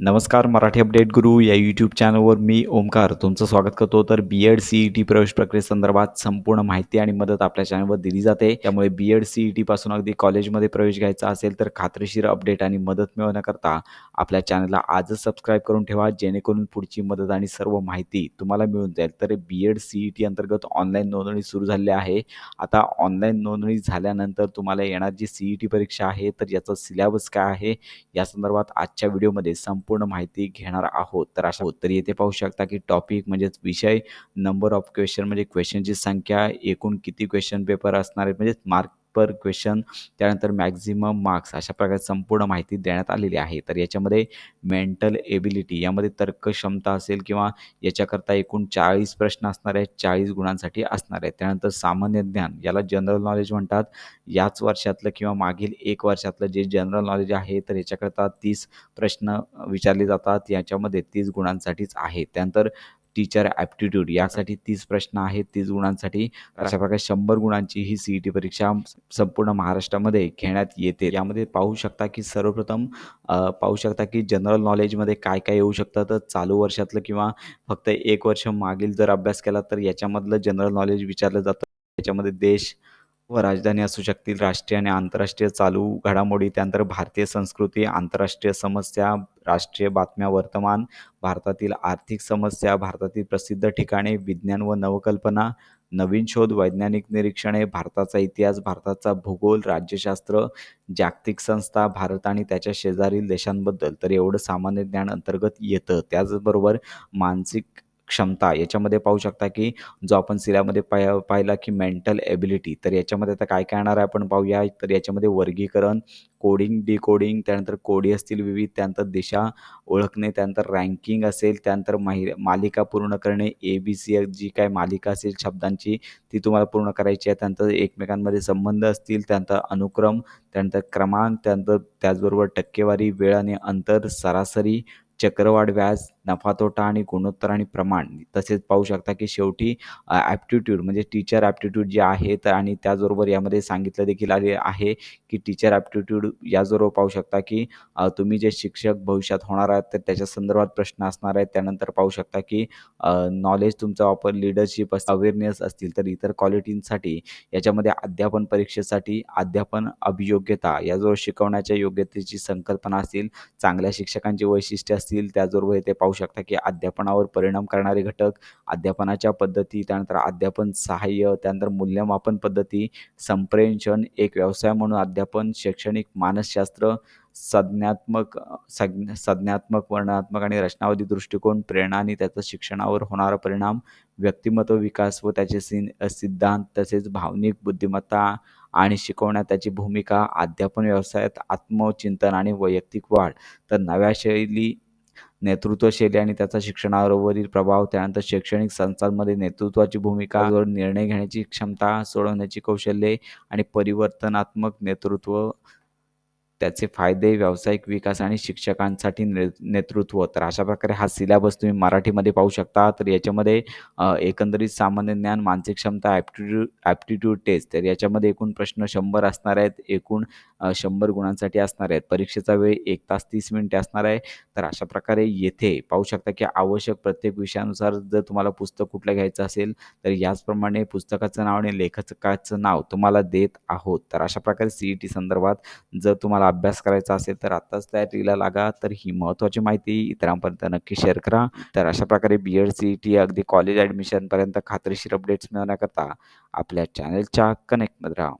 नमस्कार मराठी अपडेट गुरु या यूट्यूब चॅनलवर मी ओमकार तुमचं स्वागत करतो. तर B Ed C E T प्रवेश प्रक्रियेसंदर्भात संपूर्ण माहिती आणि मदत आपल्या चॅनलवर दिली जाते. त्यामुळे B Ed C E T पासून अगदी कॉलेजमध्ये प्रवेश घ्यायचा असेल तर खात्रीशीर अपडेट आणि मदत मिळवण्याकरता आपल्या चॅनलला आजच सबस्क्राईब करून ठेवा. जेणेकरून पुढची मदत आणि सर्व माहिती तुम्हाला मिळून जाईल. तर B Ed C E T अंतर्गत ऑनलाईन नोंदणी सुरू झाली आहे. आता ऑनलाईन नोंदणी झाल्यानंतर तुम्हाला येणार जी सी ई टी परीक्षा आहे तर याचा सिलेबस काय आहे या संदर्भात आजच्या व्हिडिओमध्ये संपूर्ण माहिती घेणार आहोत. तर अशा तर येथे पाहू शकता की टॉपिक म्हणजेच विषय नंबर ऑफ क्वेश्चन म्हणजे क्वेश्चनची संख्या एकूण किती क्वेश्चन पेपर असणार आहे म्हणजेच मार्क पर क्वेश्चन त्यानंतर मॅक्झिमम मार्क्स अशा प्रकारे संपूर्ण माहिती देण्यात आलेली आहे. तर याच्यामध्ये मेंटल एबिलिटी यामध्ये तर्कक्षमता असेल किंवा याच्याकरता एकूण चाळीस प्रश्न असणार आहेत चाळीस गुणांसाठी असणार आहेत. त्यानंतर सामान्य ज्ञान याला जनरल नॉलेज म्हणतात. याच वर्षातलं किंवा मागील एक वर्षातलं जे जनरल नॉलेज आहे तर याच्याकरता तीस प्रश्न विचारले जातात. याच्यामध्ये तीस गुणांसाठीच आहे. त्यानंतर टीचर ॲप्टिट्यूड यासाठी तीस प्रश्न आहेत तीस गुणांसाठी अशा प्रकारे शंभर गुणांची ही सी ई टी परीक्षा संपूर्ण महाराष्ट्रामध्ये घेण्यात येते. यामध्ये पाहू शकता की सर्वप्रथम पाहू शकता की जनरल नॉलेजमध्ये काय काय येऊ शकतं तर चालू वर्षातलं किंवा फक्त एक वर्ष मागील जर अभ्यास केला तर याच्यामधलं जनरल नॉलेज विचारलं जातं. याच्यामध्ये देश व राजधानी असू शकतील. राष्ट्रीय आणि आंतरराष्ट्रीय चालू घडामोडी त्यानंतर भारतीय संस्कृती आंतरराष्ट्रीय समस्या राष्ट्रीय बातम्या वर्तमान भारतातील आर्थिक समस्या भारतातील प्रसिद्ध ठिकाणे विज्ञान व नवकल्पना नवीन शोध वैज्ञानिक निरीक्षणे भारताचा इतिहास भारताचा भूगोल राज्यशास्त्र जागतिक संस्था भारत आणि त्याच्या शेजारील देशांबद्दल. तर एवढं सामान्य ज्ञान अंतर्गत येतं. त्याचबरोबर मानसिक क्षमता याच्यामध्ये पाहू शकता की जो आपण सिलामध्ये पाय पाहिला की मेंटल एबिलिटी तर याच्यामध्ये आता काय काय येणार आहे आपण पाहूया. तर याच्यामध्ये वर्गीकरण कोडिंग डिकोडिंग त्यानंतर कोडी असतील विविध त्यानंतर दिशा ओळखणे त्यानंतर रँकिंग असेल त्यानंतर माहि मालिका पूर्ण करणे ए बी सी जी काय मालिका असेल शब्दांची ती तुम्हाला पूर्ण करायची आहे. त्यानंतर एकमेकांमध्ये संबंध असतील त्यानंतर अनुक्रम त्यानंतर क्रमांक त्यानंतर त्याचबरोबर टक्केवारी वेळ आणि अंतर सरासरी चक्रवाढ व्याज नफा तोटा आणि गुणोत्तर आणि प्रमाण. तसेच पाहू शकता की शेवटी ॲप्टिट्यूड म्हणजे टीचर ॲप्टिट्यूड जे आहे तर आणि त्याचबरोबर यामध्ये सांगितलं देखील आले आहे की टीचर ॲप्टिट्यूड याचबरोबर पाहू शकता की तुम्ही जे शिक्षक भविष्यात होणार आहात तर त्याच्या संदर्भात प्रश्न असणार आहेत. त्यानंतर पाहू शकता की नॉलेज तुमचा वापर लिडरशिप अवेअरनेस असतील तर इतर क्वालिटींसाठी याच्यामध्ये अध्यापन परीक्षेसाठी अध्यापन अभियोग्यता याजवळ शिकवण्याच्या योग्यतेची संकल्पना असतील चांगल्या शिक्षकांची वैशिष्ट्ये असतील त्याचबरोबर इथे पाहू शकता की अध्यापनावर परिणाम करणारे घटक अध्यापनाच्या पद्धती त्यानंतर अध्यापन सहाय्य त्यानंतर मूल्यमापन पद्धती संप्रेषण एक व्यवसाय म्हणून अध्यापन शैक्षणिक मानसशास्त्र संज्ञात्मक संज्ञ संज्ञात्मक वर्णात्मक आणि रचनावादी दृष्टिकोन प्रेरणा आणि त्याचा शिक्षणावर होणारा परिणाम व्यक्तिमत्व विकास व त्याचे सि सिद्धांत तसेच भावनिक बुद्धिमत्ता आणि शिकवण्यात त्याची भूमिका अध्यापन व्यवसायात आत्मचिंतन आणि वैयक्तिक वाढ. तर नव्या शैली नेतृत्वशैली आणि त्याचा शिक्षणावरील प्रभाव त्यानंतर शैक्षणिक संस्थांमध्ये नेतृत्वाची भूमिका निर्णय घेण्याची क्षमता सोडवण्याची कौशल्ये आणि परिवर्तनात्मक नेतृत्व त्याचे फायदे व्यावसायिक विकास आणि शिक्षकांसाठी ने नेतृत्व तर अशा प्रकारे हा सिलेबस तुम्ही मराठीमध्ये पाहू शकता. तर याच्यामध्ये एकंदरीत सामान्य ज्ञान मानसिक क्षमता ॲप्टिट्यूड ॲप्टिट्यूड टेस्ट तर याच्यामध्ये एकूण प्रश्न शंभर असणार आहेत. एकूण शंभर गुणांसाठी असणार आहेत. परीक्षेचा वेळ एक तास तीस मिनिटे असणार आहे. तर अशा प्रकारे येथे पाहू शकता की आवश्यक प्रत्येक विषयानुसार जर तुम्हाला पुस्तक कुठलं घ्यायचं असेल तर याचप्रमाणे पुस्तकाचं नाव आणि लेखकाचं नाव तुम्हाला देत आहोत. तर अशा प्रकारे सी ई टी संदर्भात जर तुम्हाला तुम्हाला अभ्यास करायचा असेल तर आत्ताच तयारीला लागा. तर ही महत्त्वाची माहिती इतरांपर्यंत नक्की शेअर करा. तर अशा प्रकारे B Ed C E T अगदी कॉलेज ॲडमिशनपर्यंत खात्रीशीर अपडेट्स मिळवण्याकरता आपल्या चॅनलच्या कनेक्टमध्ये राहा.